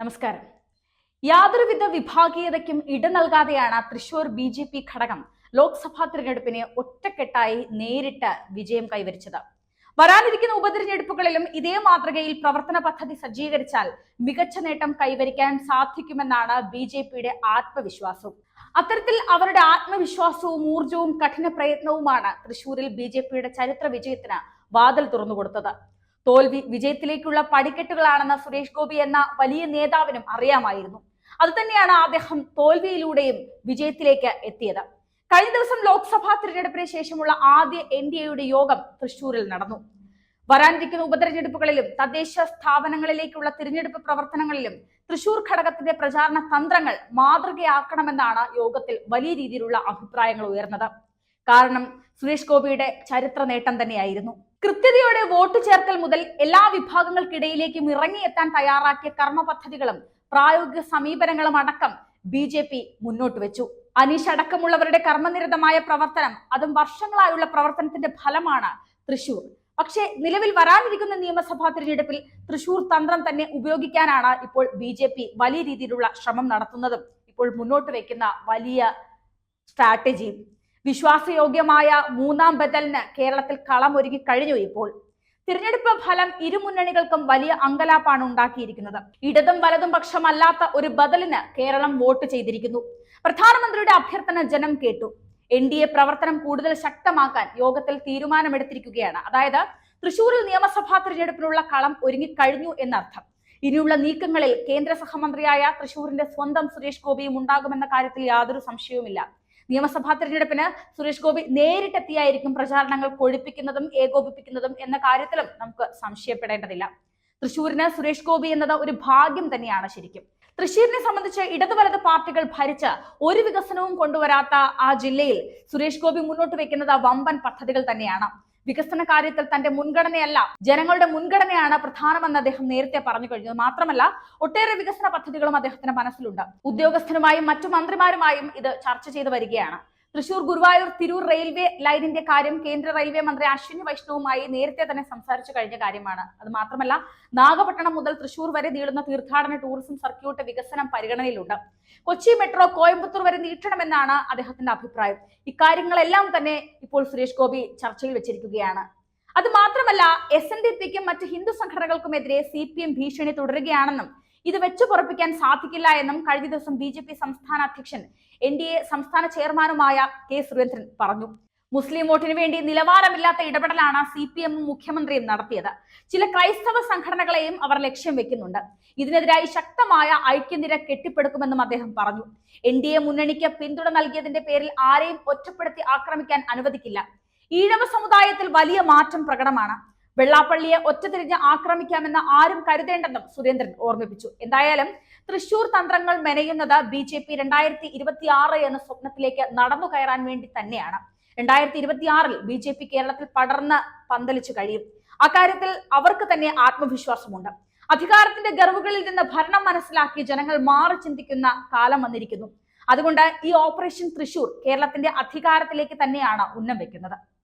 നമസ്കാരം. യാതൊരുവിധ വിഭാഗീയതയ്ക്കും ഇട നൽകാതെയാണ് തൃശൂർ ബി ജെ പി ഘടകം ലോക്സഭാ തിരഞ്ഞെടുപ്പിനെ ഒറ്റക്കെട്ടായി നേരിട്ട് വിജയം കൈവരിച്ചത്. വരാനിരിക്കുന്ന ഉപതിരഞ്ഞെടുപ്പുകളിലും ഇതേ മാതൃകയിൽ പ്രവർത്തന പദ്ധതി സജ്ജീകരിച്ചാൽ മികച്ച നേട്ടം കൈവരിക്കാൻ സാധിക്കുമെന്നാണ് ബി ജെ പിയുടെ ആത്മവിശ്വാസവും അത്തരത്തിൽ അവരുടെ ആത്മവിശ്വാസവും ഊർജവും കഠിന പ്രയത്നവുമാണ് തൃശൂരിൽ ബി ജെ പിയുടെ ചരിത്ര വിജയത്തിന് വാതിൽ തുറന്നുകൊടുത്തത്. തോൽവി വിജയത്തിലേക്കുള്ള പടിക്കെട്ടുകളാണെന്ന് സുരേഷ് ഗോപി എന്ന വലിയ നേതാവിനും അറിയാമായിരുന്നു. അതുതന്നെയാണ് അദ്ദേഹം തോൽവിയിലൂടെയും വിജയത്തിലേക്ക് എത്തിയത്. കഴിഞ്ഞ ദിവസം ലോക്സഭാ തിരഞ്ഞെടുപ്പിന് ശേഷമുള്ള ആദ്യ എൻ ഡി എയുടെ യോഗം തൃശൂരിൽ നടന്നു. വരാനിരിക്കുന്ന ഉപതെരഞ്ഞെടുപ്പുകളിലും തദ്ദേശ സ്ഥാപനങ്ങളിലേക്കുള്ള തിരഞ്ഞെടുപ്പ് പ്രവർത്തനങ്ങളിലും തൃശൂർ ഘടകത്തിന്റെ പ്രചാരണ തന്ത്രങ്ങൾ മാതൃകയാക്കണമെന്നാണ് യോഗത്തിൽ വലിയ രീതിയിലുള്ള അഭിപ്രായങ്ങൾ ഉയർന്നത്. കാരണം സുരേഷ് ഗോപിയുടെ ചരിത്ര നേട്ടം തന്നെയായിരുന്നു. കൃത്യതയോടെ വോട്ട് ചേർക്കൽ മുതൽ എല്ലാ വിഭാഗങ്ങൾക്കിടയിലേക്കും ഇറങ്ങിയെത്താൻ തയ്യാറാക്കിയ കർമ്മ പദ്ധതികളും പ്രായോഗിക സമീപനങ്ങളും അടക്കം ബി ജെ പി മുന്നോട്ട് വെച്ചു. അനീഷ് അടക്കമുള്ളവരുടെ കർമ്മനിരതമായ പ്രവർത്തനം അതും വർഷങ്ങളായുള്ള പ്രവർത്തനത്തിന്റെ ഫലമാണ് തൃശൂർ. പക്ഷേ നിലവിൽ വരാനിരിക്കുന്ന നിയമസഭാ തിരഞ്ഞെടുപ്പിൽ തൃശൂർ തന്ത്രം തന്നെ ഉപയോഗിക്കാനാണ് ഇപ്പോൾ ബി ജെ പി വലിയ രീതിയിലുള്ള ശ്രമം നടത്തുന്നതും ഇപ്പോൾ മുന്നോട്ട് വയ്ക്കുന്ന വലിയ സ്ട്രാറ്റജിയും വിശ്വാസയോഗ്യമായ മൂന്നാം ബദലിന് കേരളത്തിൽ കളമൊരുങ്ങി കഴിഞ്ഞു ഇപ്പോൾ. തിരഞ്ഞെടുപ്പ് ഫലം ഇരു മുന്നണികൾക്കും വലിയ അങ്കലാപ്പാണ് ഉണ്ടാക്കിയിരിക്കുന്നത്. ഇടതും വലതും പക്ഷമല്ലാത്ത ഒരു ബദലിന് കേരളം വോട്ട് ചെയ്തിരിക്കുന്നു. പ്രധാനമന്ത്രിയുടെ അഭ്യർത്ഥന ജനം കേട്ടു. എൻ ഡി എ പ്രവർത്തനം കൂടുതൽ ശക്തമാക്കാൻ യോഗത്തിൽ തീരുമാനമെടുത്തിരിക്കുകയാണ്. അതായത് തൃശൂരിൽ നിയമസഭാ തിരഞ്ഞെടുപ്പിനുള്ള കളം ഒരുങ്ങിക്കഴിഞ്ഞു എന്നർത്ഥം. ഇനിയുള്ള നീക്കങ്ങളിൽ കേന്ദ്ര സഹമന്ത്രിയായ തൃശൂരിന്റെ സ്വന്തം സുരേഷ് ഗോപിയും ഉണ്ടാകുമെന്ന കാര്യത്തിൽ യാതൊരു സംശയവുമില്ല. നിയമസഭാ തെരഞ്ഞെടുപ്പിന് സുരേഷ് ഗോപി നേരിട്ടെത്തിയായിരിക്കും പ്രചാരണങ്ങൾ കൊഴിപ്പിക്കുന്നതും ഏകോപിപ്പിക്കുന്നതും എന്ന കാര്യത്തിലും നമുക്ക് സംശയപ്പെടേണ്ടതില്ല. തൃശൂരിന് സുരേഷ് ഗോപി എന്നത് ഒരു ഭാഗ്യം തന്നെയാണ് ശരിക്കും. തൃശ്ശൂരിനെ സംബന്ധിച്ച് ഇടതു വലത് പാർട്ടികൾ ഭരിച്ച് ഒരു വികസനവും കൊണ്ടുവരാത്ത ആ ജില്ലയിൽ സുരേഷ് ഗോപി മുന്നോട്ട് വെക്കുന്നത് വമ്പൻ പദ്ധതികൾ തന്നെയാണ്. വികസന കാര്യത്തിൽ തന്റെ മുൻഗണനയല്ല ജനങ്ങളുടെ മുൻഗണനയാണ് പ്രധാനമെന്ന് അദ്ദേഹം നേരത്തെ പറഞ്ഞു കഴിഞ്ഞത്. മാത്രമല്ല ഒട്ടേറെ വികസന പദ്ധതികളും അദ്ദേഹത്തിന്റെ മനസ്സിലുണ്ട്. ഉദ്യോഗസ്ഥരുമായും മറ്റു മന്ത്രിമാരുമായും ഇത് ചർച്ച ചെയ്തു വരികയാണ്. തൃശൂർ ഗുരുവായൂർ തിരൂർ റെയിൽവേ ലൈനിന്റെ കാര്യം കേന്ദ്ര റെയിൽവേ മന്ത്രി അശ്വിനി വൈഷ്ണവുമായി നേരത്തെ തന്നെ സംസാരിച്ചു കഴിഞ്ഞ കാര്യമാണ്. അത് മാത്രമല്ല നാഗപട്ടണം മുതൽ തൃശൂർ വരെ നീളുന്ന തീർത്ഥാടന ടൂറിസം സർക്യൂട്ട് വികസനം പരിഗണനയിലുണ്ട്. കൊച്ചി മെട്രോ കോയമ്പത്തൂർ വരെ നീട്ടണമെന്നാണ് അദ്ദേഹത്തിന്റെ അഭിപ്രായം. ഇക്കാര്യങ്ങളെല്ലാം തന്നെ ഇപ്പോൾ സുരേഷ് ഗോപി ചർച്ചയിൽ വെച്ചിരിക്കുകയാണ്. അത് മാത്രമല്ല എസ് എൻ ഡി പിക്കും മറ്റ് ഹിന്ദു സംഘടനകൾക്കുമെതിരെ സി പി എം ഭീഷണി തുടരുകയാണെന്നും ഇത് വെച്ചു പൊറപ്പിക്കാൻ സാധിക്കില്ല എന്നും കഴിഞ്ഞ ദിവസം ബി സംസ്ഥാന അധ്യക്ഷൻ എൻ സംസ്ഥാന ചെയർമാനുമായ കെ സുരേന്ദ്രൻ പറഞ്ഞു. മുസ്ലിം വോട്ടിന് വേണ്ടി നിലവാരമില്ലാത്ത ഇടപെടലാണ് സി പി എമ്മും മുഖ്യമന്ത്രിയും നടത്തിയത്. ചില ക്രൈസ്തവ സംഘടനകളെയും അവർ ലക്ഷ്യം വെക്കുന്നുണ്ട്. ഇതിനെതിരായി ശക്തമായ ഐക്യനിര കെട്ടിപ്പടുക്കുമെന്നും അദ്ദേഹം പറഞ്ഞു. എൻ ഡി എ മുന്നണിക്ക് പിന്തുണ നൽകിയതിന്റെ പേരിൽ ആരെയും ഒറ്റപ്പെടുത്തി ആക്രമിക്കാൻ അനുവദിക്കില്ല. ഈഴവ സമുദായത്തിൽ വലിയ മാറ്റം പ്രകടമാണ്. വെള്ളാപ്പള്ളിയെ ഒറ്റതിരിഞ്ഞ് ആക്രമിക്കാമെന്ന് ആരും കരുതേണ്ടെന്നും സുരേന്ദ്രൻ ഓർമ്മിപ്പിച്ചു. എന്തായാലും തൃശൂർ തന്ത്രങ്ങൾ മെനയുന്നത് ബി ജെ പി രണ്ടായിരത്തി ഇരുപത്തി ആറ് എന്ന സ്വപ്നത്തിലേക്ക് നടന്നു കയറാൻ വേണ്ടി തന്നെയാണ്. രണ്ടായിരത്തി ഇരുപത്തി ആറിൽ ബി ജെ പി കേരളത്തിൽ പടർന്ന് പന്തലിച്ചു കഴിയും. അക്കാര്യത്തിൽ അവർക്ക് തന്നെ ആത്മവിശ്വാസമുണ്ട്. അധികാരത്തിന്റെ ഗർവുകളിൽ നിന്ന് ഭരണം മനസ്സിലാക്കി ജനങ്ങൾ മാറി ചിന്തിക്കുന്ന കാലം വന്നിരിക്കുന്നു. അതുകൊണ്ട് ഈ ഓപ്പറേഷൻ തൃശൂർ കേരളത്തിന്റെ അധികാരത്തിലേക്ക് തന്നെയാണ് ഉന്നം വെക്കുന്നത്.